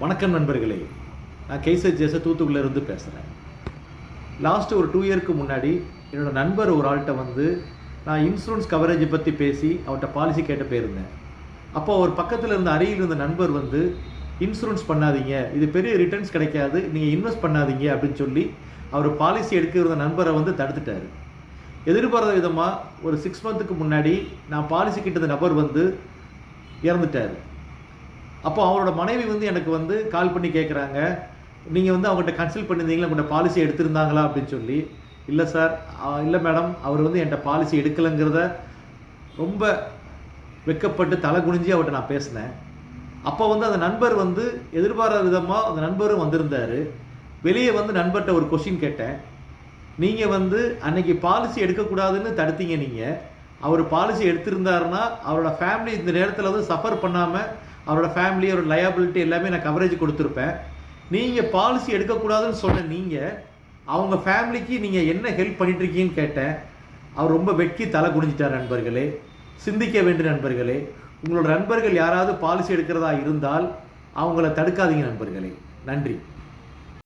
வணக்கம் நண்பர்களே. நான் கேசர் ஜேச தூத்துக்குள்ளேருந்து பேசுகிறேன் லாஸ்ட்டு ஒரு டூ இயருக்கு முன்னாடி என்னோடய நண்பர் ஒரு ஆள்கிட்ட வந்து நான் இன்சூரன்ஸ் கவரேஜை பற்றி பேசி அவர்கிட்ட பாலிசி கேட்ட போயிருந்தேன். அப்போ அவர் பக்கத்தில் இருந்த அருகில் இருந்த நண்பர் வந்து இன்சூரன்ஸ் பண்ணாதீங்க. இது பெரிய ரிட்டர்ன்ஸ் கிடைக்காது. நீங்கள் இன்வெஸ்ட் பண்ணாதீங்க. அப்படின்னு சொல்லி அவர் பாலிசி எடுக்கிற நண்பரை வந்து தடுத்துட்டாரு. எதிர்பாராத விதமாக ஒரு சிக்ஸ் மந்த்துக்கு முன்னாடி நான் பாலிசி கிட்ட நபர் வந்து இறந்துட்டார். அப்போ அவரோட மனைவி வந்து எனக்கு வந்து கால் பண்ணி கேட்குறாங்க நீங்கள் வந்து அவங்ககிட்ட கன்சல்ட் பண்ணியிருந்தீங்களா உங்கள்கிட்ட பாலிசி எடுத்திருந்தாங்களா? அப்படின்னு சொல்லி. இல்லை சார் இல்லை மேடம் அவர் வந்து என்கிட்ட பாலிசி எடுக்கலைங்கிறத ரொம்ப வெக்கப்பட்டு தலை குனிஞ்சு அவர்கிட்ட நான் பேசினேன். அப்போ வந்து அந்த நண்பர் வந்து எதிர்பாராத விதமாக அந்த நண்பரும் வந்திருந்தார். வெளியே வந்து நண்பர்கிட்ட ஒரு கொஷின் கேட்டேன். நீங்கள் வந்து அன்னைக்கு பாலிசி எடுக்கக்கூடாதுன்னு தடுத்தீங்க நீங்கள் அவர் பாலிசி எடுத்திருந்தாருன்னா அவரோட ஃபேமிலி இந்த நேரத்தில் வந்து சஃபர் பண்ணாமல் அவரோட ஃபேமிலி அவரோட லயபிலிட்டி எல்லாமே நான் கவரேஜ் கொடுத்துருப்பேன். நீங்கள் பாலிசி எடுக்கக்கூடாதுன்னு சொன்ன நீங்கள் அவங்க ஃபேமிலிக்கு நீங்கள் என்ன ஹெல்ப் பண்ணிட்டுருக்கீங்கன்னு கேட்டேன். அவர் ரொம்ப வெட்கி தலை குனிஞ்சிட்டார் நண்பர்களே. சிந்திக்க வேண்டிய நண்பர்களே உங்களோட நண்பர்கள் யாராவது பாலிசி எடுக்கிறதா இருந்தால் அவங்கள தடுக்காதீங்க நண்பர்களே. நன்றி.